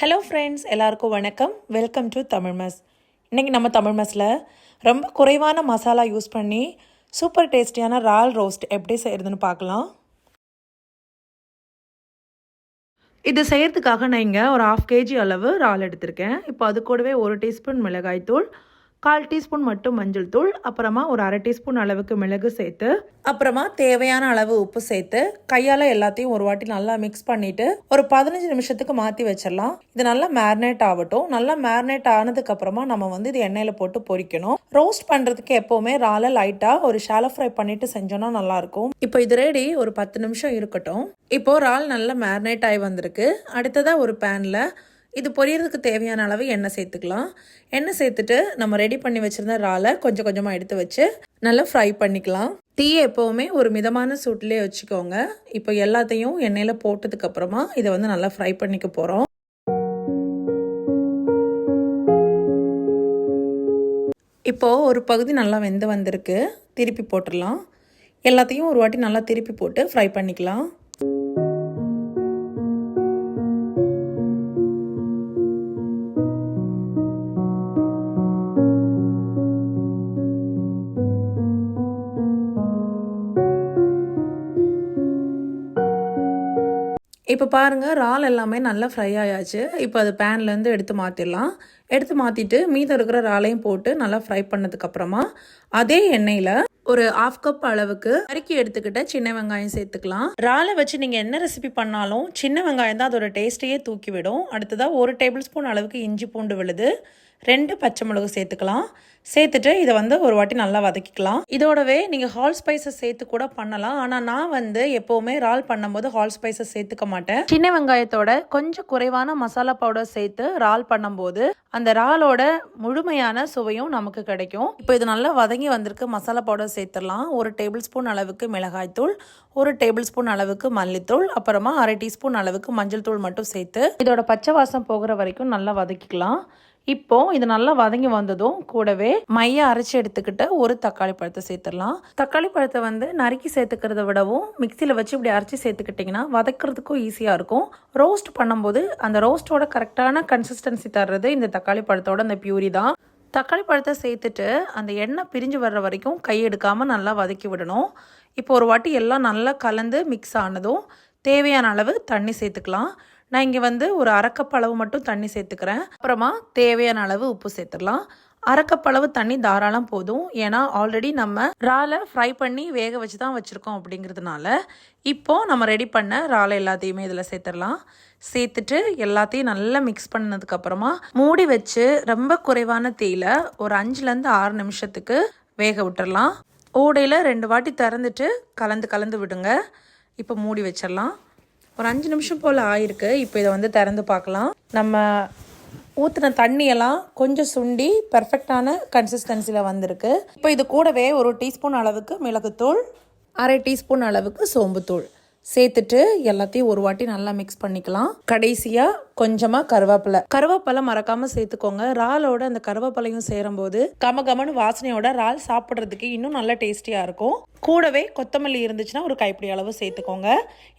Hello friends எல்லாருக்கும் வணக்கம். Welcome to Tamil மஸ் இன்றைக்கி நம்ம தமிழ் மஸில் ரொம்ப குறைவான மசாலா யூஸ் பண்ணி சூப்பர் டேஸ்டியான ரால் ரோஸ்ட் எப்படி செய்கிறதுன்னு பார்க்கலாம். இது செய்கிறதுக்காக நான் இங்கே ஒரு ஆஃப் கேஜி அளவு இறால் எடுத்திருக்கேன். இப்போ அது கூடவே ஒரு டீஸ்பூன் மிளகாய்த்தூள் கால் டீஸ்பூன் மட்டும் மஞ்சள் தூள் அப்புறமா ஒரு அரை டீஸ்பூன் அளவுக்கு மிளகு சேர்த்து அப்புறமா தேவையான அளவு உப்பு சேர்த்து கையால் எல்லாத்தையும் ஒரு வாட்டி நல்லா மிக்ஸ் பண்ணிட்டு ஒரு பதினஞ்சு நிமிஷத்துக்கு மாற்றி வச்சிடலாம். இது நல்லா மேரினேட் ஆகட்டும். நல்லா மேரினேட் ஆனதுக்கு அப்புறமா நம்ம வந்து இது எண்ணெயில் போட்டு பொரிக்கணும். ரோஸ்ட் பண்ணுறதுக்கு எப்போவுமே ராலை லைட்டாக ஒரு ஷாலோ ஃப்ரை பண்ணிட்டு செஞ்சோன்னா நல்லா இருக்கும். இப்போ இது ரெடி ஒரு பத்து நிமிஷம் இருக்கட்டும். இப்போ ரால் நல்லா மேரினேட் ஆகி வந்திருக்கு. அடுத்ததாக ஒரு பேனில் இது பொரியறதுக்கு தேவையான அளவு எண்ணெய் சேர்த்துக்கலாம். எண்ணெய் சேர்த்துட்டு நம்ம ரெடி பண்ணி வச்சுருந்த இறாலை கொஞ்சம் கொஞ்சமாக எடுத்து வச்சு நல்லா ஃப்ரை பண்ணிக்கலாம். டீ எப்போவுமே ஒரு மிதமான சூட்லேயே வச்சுக்கோங்க. இப்போ எல்லாத்தையும் எண்ணெயில் போட்டதுக்கப்புறமா இதை வந்து நல்லா ஃப்ரை பண்ணிக்க போகிறோம் இப்போது ஒரு பகுதி நல்லா வெந்து வந்திருக்கு. திருப்பி போட்டுடலாம். எல்லாத்தையும் ஒரு வாட்டி நல்லா திருப்பி போட்டு ஃப்ரை பண்ணிக்கலாம். இப்போ பாருங்கள் இறால் எல்லாமே நல்லா ஃப்ரை ஆயாச்சு. இப்போ அது பேன்லேருந்து எடுத்து மாற்றிடலாம் எடுத்து மாற்றிட்டு மீதம் இருக்கிற இறாலையும் போட்டு நல்லா ஃப்ரை பண்ணதுக்கப்புறமா அதே எண்ணெயில் ஒரு ஆஃப் கப் அளவுக்கு நறுக்கி எடுத்துக்கிட்ட சின்ன வெங்காயம் சேர்த்துக்கலாம். இறாலை வச்சு நீங்கள் என்ன ரெசிபி பண்ணாலும் சின்ன வெங்காயம் தான் அதோட டேஸ்ட்டையே தூக்கி விடும் அடுத்ததாக ஒரு டேபிள் ஸ்பூன் அளவுக்கு இஞ்சி பூண்டு விழுது. ரெண்டு பச்சை மிளகு சேர்த்துக்கலாம். சேர்த்துட்டு இதை வந்து ஒரு வாட்டி நல்லா வதக்கிக்கலாம். இதோடவே நீங்கள் ஹால் ஸ்பைசஸ் சேர்த்து கூட பண்ணலாம். ஆனால் நான் வந்து எப்போவுமே ரால் பண்ணும்போது ஹால் ஸ்பைசஸ் சேர்த்துக்க மாட்டேன். சின்ன வெங்காயத்தோட கொஞ்சம் குறைவான மசாலா பவுடர் சேர்த்து ரால் பண்ணும்போது அந்த ராலோட முழுமையான சுவையும் நமக்கு கிடைக்கும். இப்போ இது நல்லா வதங்கி வந்திருக்கு. மசாலா பவுடர் சேர்த்துடலாம். ஒரு டேபிள் ஸ்பூன் அளவுக்கு மிளகாய்த்தூள் ஒரு டேபிள் ஸ்பூன் அளவுக்கு மல்லித்தூள் அப்புறமா அரை டீஸ்பூன் அளவுக்கு மஞ்சள் தூள் மட்டும் சேர்த்து இதோட பச்சை வாசம் போகிற வரைக்கும் நல்லா வதக்கிக்கலாம். இப்போ இது நல்லா வதங்கி வந்ததும் கூடவே மைய அரைச்சி எடுத்துக்கிட்டு ஒரு தக்காளி பழத்தை சேர்த்துடலாம். தக்காளி பழத்தை வந்து நறுக்கி சேர்த்துக்கிறத விடவும் மிக்சியில் வச்சு இப்படி அரைச்சி சேர்த்துக்கிட்டிங்கன்னா வதக்கிறதுக்கும் ஈஸியாக இருக்கும். ரோஸ்ட் பண்ணும்போது அந்த ரோஸ்ட்டோட கரெக்டான கன்சிஸ்டன்சி தர்றது இந்த தக்காளி பழத்தோட அந்த பியூரி தான். தக்காளி பழத்தை சேர்த்துட்டு அந்த எண்ணெய் பிரிஞ்சு வர்ற வரைக்கும் கை எடுக்காமல் நல்லா வதக்கி விடணும். இப்போ ஒரு வாட்டி எல்லாம் நல்லா கலந்து மிக்ஸ் ஆனதும் தேவையான அளவு தண்ணி சேர்த்துக்கலாம். நான் இங்கே வந்து ஒரு அரைக்கப் அளவு மட்டும் தண்ணி சேர்த்துக்கிறேன். அப்புறமா தேவையான அளவு உப்பு சேர்த்துடலாம். அரைக்கப்பளவு தண்ணி தாராளம் போதும். ஏன்னா ஆல்ரெடி நம்ம ராலை ஃப்ரை பண்ணி வேக வச்சு தான் வச்சுருக்கோம் அப்படிங்கிறதுனால இப்போது நம்ம ரெடி பண்ண ராலை எல்லாத்தையுமே இதில் சேர்த்துடலாம். சேர்த்துட்டு எல்லாத்தையும் நல்லா மிக்ஸ் பண்ணதுக்கப்புறமா மூடி வச்சு ரொம்ப குறைவான தீயில் ஒரு அஞ்சுலேருந்து ஆறு நிமிஷத்துக்கு வேக விட்டுறலாம் ஓடையில் ரெண்டு வாட்டி திறந்துட்டு கலந்து கலந்து விடுங்க. இப்போ மூடி வச்சிடலாம். ஒரு அஞ்சு நிமிஷம் போல் ஆயிருக்கு. இப்போ இதை வந்து திறந்து பார்க்கலாம். நம்ம ஊற்றின தண்ணியெல்லாம் கொஞ்சம் சுண்டி பர்ஃபெக்டான கன்சிஸ்டன்சியில் வந்திருக்கு. இப்போ இது கூடவே ஒரு டீஸ்பூன் அளவுக்கு மிளகுத்தூள் அரை டீஸ்பூன் அளவுக்கு சோம்புத்தூள். சேர்த்துட்டு எல்லாத்தையும் ஒரு வாட்டி நல்லா மிக்ஸ் பண்ணிக்கலாம். கடைசியாக கொஞ்சமாக கருவேப்பிலை. கருவேப்பிலை மறக்காமல் சேர்த்துக்கோங்க. இறாலோட அந்த கருவேப்பிலையும் சேரும்போது கம கமனு வாசனையோட இறால் சாப்பிட்றதுக்கு இன்னும் நல்லா டேஸ்டியாக இருக்கும். கூடவே கொத்தமல்லி இருந்துச்சுன்னா ஒரு கைப்பிடி அளவு சேர்த்துக்கோங்க.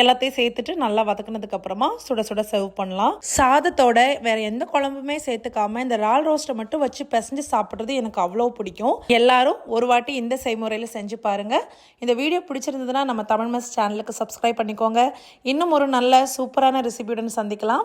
எல்லாத்தையும் சேர்த்துட்டு நல்லா வதக்குனதுக்கு அப்புறமா சுட சுட சர்வ் பண்ணலாம். சாதத்தோட வேற எந்த குழம்புமே சேர்த்துக்காம இந்த இறால் ரோஸ்ட்டை மட்டும் வச்சு பிசைஞ்சு சாப்பிட்றது எனக்கு அவ்வளோ பிடிக்கும். எல்லாரும் ஒரு வாட்டி இந்த செய்முறையில் செஞ்சு பாருங்க. இந்த வீடியோ பிடிச்சிருந்ததுன்னா நம்ம தமிழ் மஸ் சேனலுக்கு சப்ஸ்கிரைப் பண்ணிக்கோங்க. இன்னும் ஒரு நல்ல சூப்பரான ரெசிபியுடன் சந்திக்கலாம்.